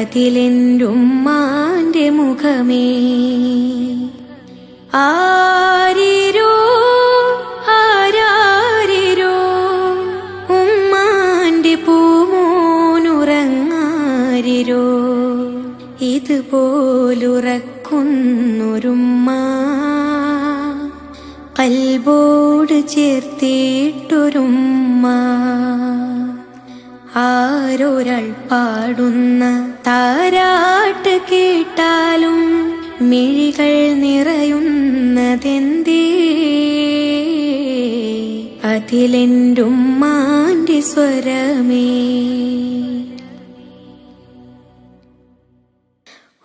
അതിലെന്റുമ്മാന്റെ മുഖമേ. ആരിരോ ആരാരിരോ ഉമ്മാന്റെ പൂമോനുറങ്ങാരിരോ. ഇതുപോലുറക്കുന്നൊരുമ്മ കൽബോട് ചേർത്തിട്ടൊരുമ്മ. ആരൊരാൾ പാടുന്ന താരാട്ട് കേട്ടാലും മിഴികൾ നിറയുന്നതെന്തേ? അതിലെന്റുമ്മാന്റെ സ്വരമേ.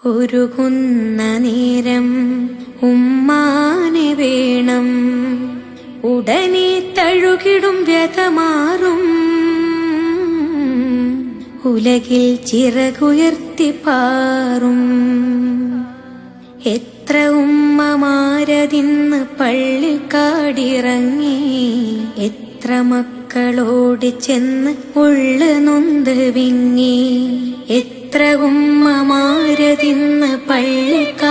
ഉരുകുന്ന നേരം ഉമ്മാനെ വേണം. ഉടനെ തഴുകിടും വ്യതമാറും ഉലകിൽ ചിറകുയർത്തി പാറും. എത്ര ഉമ്മമാരതിന്ന് പള്ളിക്കാടിറങ്ങി എത്ര മക്കളോട് ചെന്ന് ഉള്ളു നൊന്ത് വിങ്ങി. എത്ര ഉമ്മമാരതിന്ന് പള്ളിക്കാടിറങ്ങി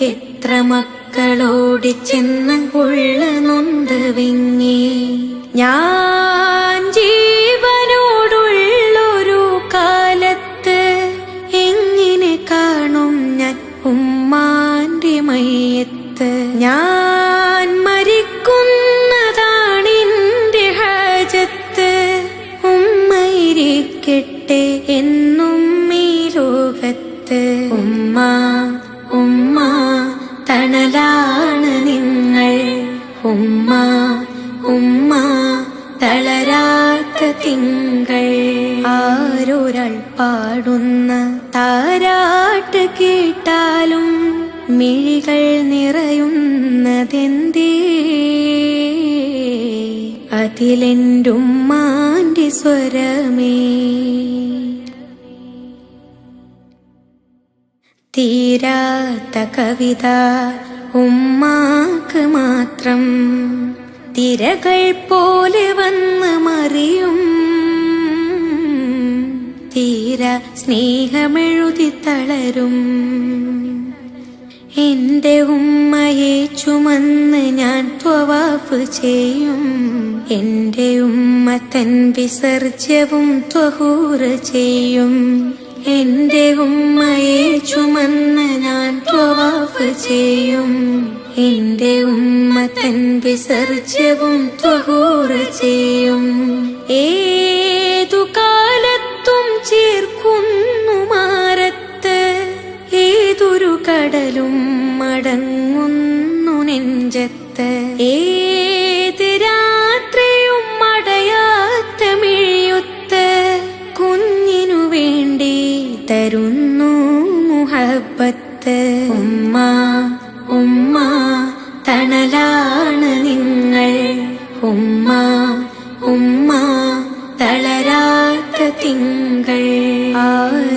എത്ര മക്കളോട് ചെന്ന് ഉള്ളു നൊന്ത് വിങ്ങി. ഞാൻ മയ്യത്ത് ഞാൻ മരിക്കുന്നതാണെന്റെ ഹാജത്ത് ഉമ്മയിരിക്കട്ടെ എന്നും ഈ ലോകത്ത്. ഉമ്മ ഉമ്മ തണലാണ് നിങ്ങൾ. ഉമ്മ ഉമ്മ തളരാത്ത തിങ്കൾ. ആരൊരാൾ പാടുന്ന താരാട്ട് കേട്ടാലും മിഴികൾ നിറയുന്നതെന്തേ? മാന്റെ സ്വരമേ. തീരാത്ത കവിത ഉമ്മാക്ക് മാത്രം. തിരകൾ പോലെ വന്ന് മറിയും. തീര സ്നേഹമെഴുതി തളരും. എന്റെ ഉമ്മയെ ചുമന്ന് ഞാൻ ത്വവാഫ് ചെയ്യും. എന്റെ ഉമ്മ തൻ വിസർജ്യവും ത്വഹൂറ് ചെയ്യും. എന്റെ ഉമ്മയെ ചുമന്ന് ഞാൻ ത്വവാഫ് ചെയ്യും. എന്റെ ഉമ്മ തൻ വിസർജ്യവും ത്വഹൂറ് ചെയ്യും. കടലും മടങ്ങുന്നു നെഞ്ചത്ത്. ഏത് രാത്രിയും മടയാത്ത മിഴിയുത്ത് കുഞ്ഞിനു വേണ്ടി തരുന്നു മുഹബത്ത്. ഉമ്മ ഉമ്മ തണലാണ് നിങ്ങൾ. ഉമ്മ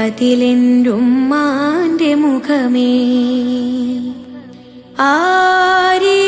അതിലെന്റുമ്മാന്റെ മുഖമേ. ആരിരോ